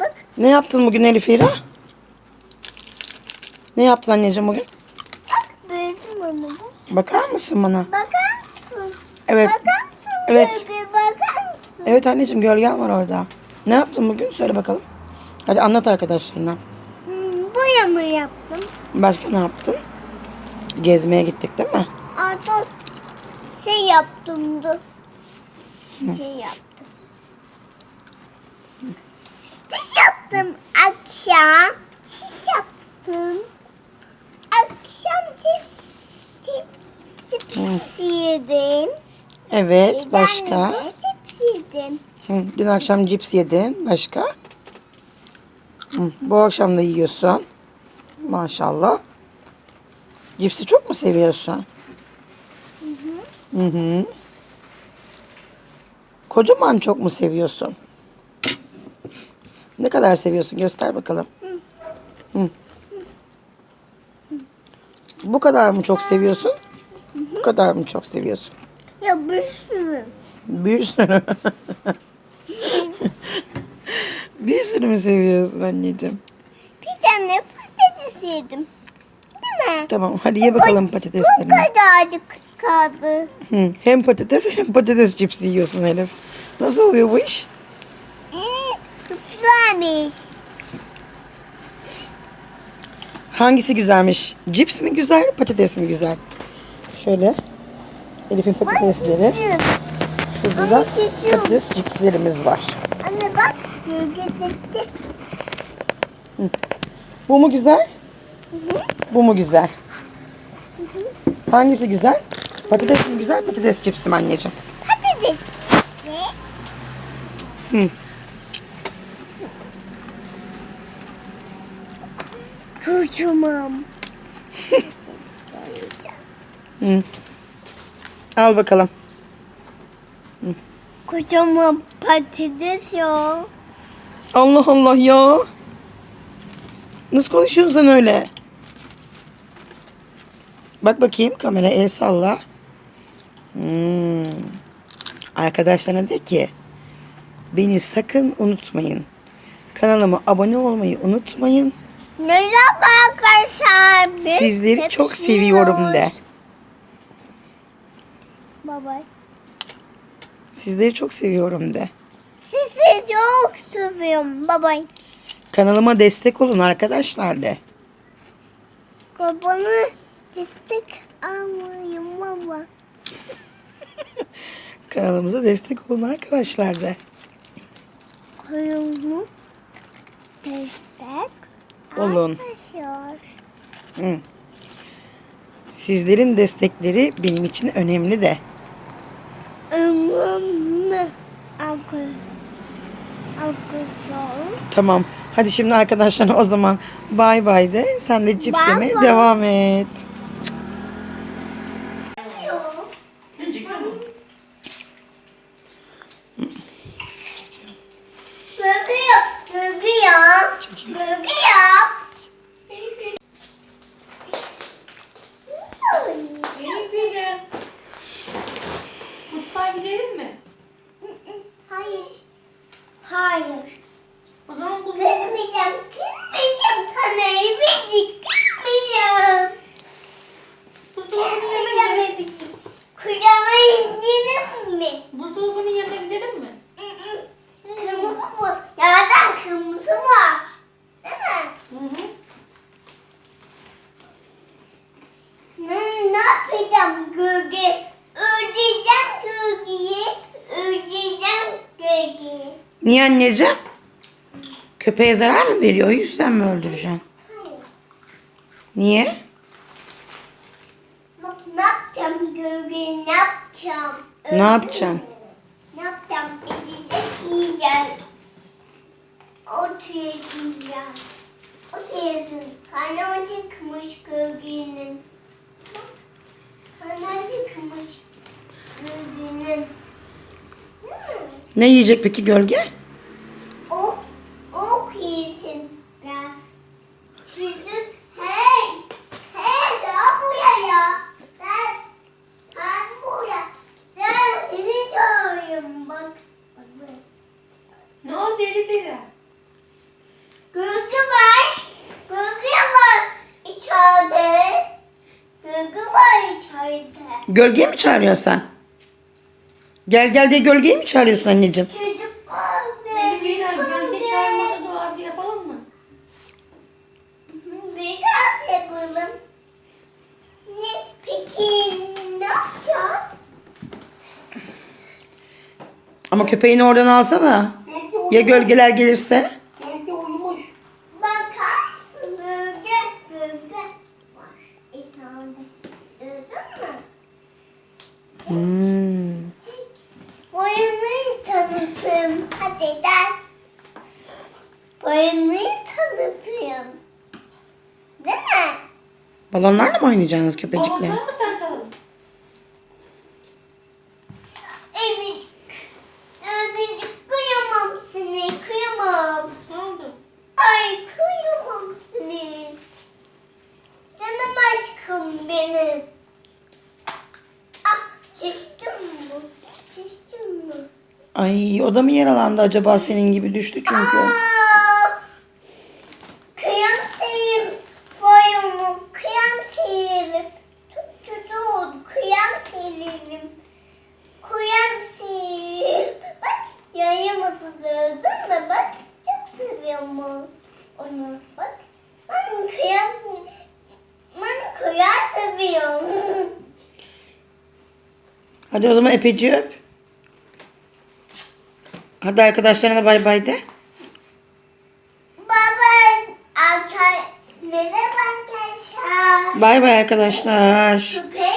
Bak. Ne yaptın bugün Elif İra? Ne yaptın anneciğim bugün? Büyüdüm onu. bak. Bakar mısın bana? Bakar mısın? Evet. Bakar mısın? Evet. Gölge, bakar mısın? Evet anneciğim gölgen var orada. Ne yaptın bugün? Söyle bakalım. Hadi anlat arkadaşlarına. Hmm, boya mı yaptım? Başka ne yaptın? Gezmeye gittik değil mi? Artık şey yaptım da. Şey yaptım. Yaptım akşam. Çiş yaptım. Akşam cips, cips, cips yedim. Evet. Bir Başka? de Cips yedim. Hı, dün akşam cips yedin. Başka? Hı, bu akşam da yiyorsun. Maşallah. Cipsi çok mu seviyorsun? Hı hı. Kocaman çok mu seviyorsun? Ne kadar seviyorsun? Göster bakalım. Hı. Bu kadar mı çok seviyorsun? Bu kadar mı çok seviyorsun? Ya bir sürü. Bir sürü. bir sürü mü seviyorsun anneciğim? Bir tane patates yedim. Değil mi? Tamam hadi ye bakalım Bu patateslerini. kadarcık kaldı. Hı, hem patates hem patates cipsi yiyorsun Elif. Nasıl oluyor bu iş? Güzelmiş. Hangisi güzelmiş? Cips mi güzel, patates mi güzel? Şöyle. Elif'in patatesleri. Şurada da patates cipslerimiz var. Anne bak. Bu mu güzel? Bu mu güzel? Hangisi güzel? Patates mi güzel, patates cipsi mi anneciğim? Patates. Ne? Hı. Kocaman. Soyacağım. Al bakalım. Kocaman patates ya. Allah Allah ya. Nasıl konuşuyorsun sen öyle? Bak bakayım kamera el salla. Hmm. Arkadaşlarına de ki beni sakın unutmayın. Kanalıma abone olmayı unutmayın. Merhaba arkadaşlar. Biz Sizleri çok seviyorum de. Baba. Sizleri çok seviyorum de. Sizi çok seviyorum baba. Kanalıma destek olun arkadaşlar de. Babanı destek almayayım baba. Kanalımıza destek olun arkadaşlar de. Kuyruğunu destek Olun. Hı. Sizlerin destekleri benim için önemli de. Tamam. Hadi şimdi arkadaşlar o zaman bay bay de. Sen de cips yemeye devam et. Gölge yap, gölge yap, Çekiyor. gölge yap. Elif'ciğim. Mutfağa gidelim mi? Hayır. Hayır. O zaman bu Kızmayacağım, kızmayacağım sana evicik, kızmayacağım. Kızmayacağım evicik. Kucağıma indirir mi? Buzdolabının yanına gidelim mi? Kırmızı bu. Yerden kırmızı var. Değil mi? Hı hı. Ne, ne yapacağım gölge? Öldüreceğim gölgeyi. Öldüreceğim gölgeyi. Niye anneciğim? Köpeğe zarar mı veriyor? O yüzden mi öldüreceksin? Hayır. Niye? Bak ne yapacağım gölgeyi ne yapacağım? Ne yapacaksın? Ne yapacağım? İçecek yiyeceğim. Oturuyorsun biraz. Oturuyorsun. Karnı acıkmış gölgenin. Karnı acıkmış gölgenin. Değil mi? Ne yiyecek peki gölge? Ok, ok yesin biraz. Süzük. Hey, hey gel buraya. Ben, ben buraya. Ben seni çağırıyorum bak. Ne oldu deli bira? Gölge var. Gölge var içeride. Gölge var içeride. Gölge mi çağırıyorsun sen? Gel gel diye gölgeyi mi çağırıyorsun anneciğim? Çocuk Elif yine gölge çağırması duası yapalım mı? Biraz yapalım. Ne? Peki ne yapacağız? Ama köpeğini oradan alsana. Gölge uyumuş. Ya gölgeler gelirse? Gölge uyumuş. Bakarsın bölge bölge var. İsa'nda. Gördün mü? Hmm. Gel. Boyunluyu tanıtayım. Değil mi? Balonlarla mı oynayacaksınız köpecikle? Balonları mı tanıtalım? Evet. Öbürcük kıyamam seni. Kıyamam. Ne oldu? Ay kıyamam seni. Canım aşkım benim. Ah şiştim mi? Şiştim mi? Ay o da mı yaralandı acaba senin gibi düştü çünkü. Aa, kıyam seyir boyunu. Kıyam seyirim. Tut tut oldu. Kıyam seyirim. Kıyam seyirim. Bak yayımızı gördün mü? Bak çok seviyorum onu. Bak ben kıyam ben kıyam seviyorum. Hadi o zaman epeci öp. Hadi arkadaşlarına bay bay de. Baba arkadaşlar. Bay bay arkadaşlar. Köpek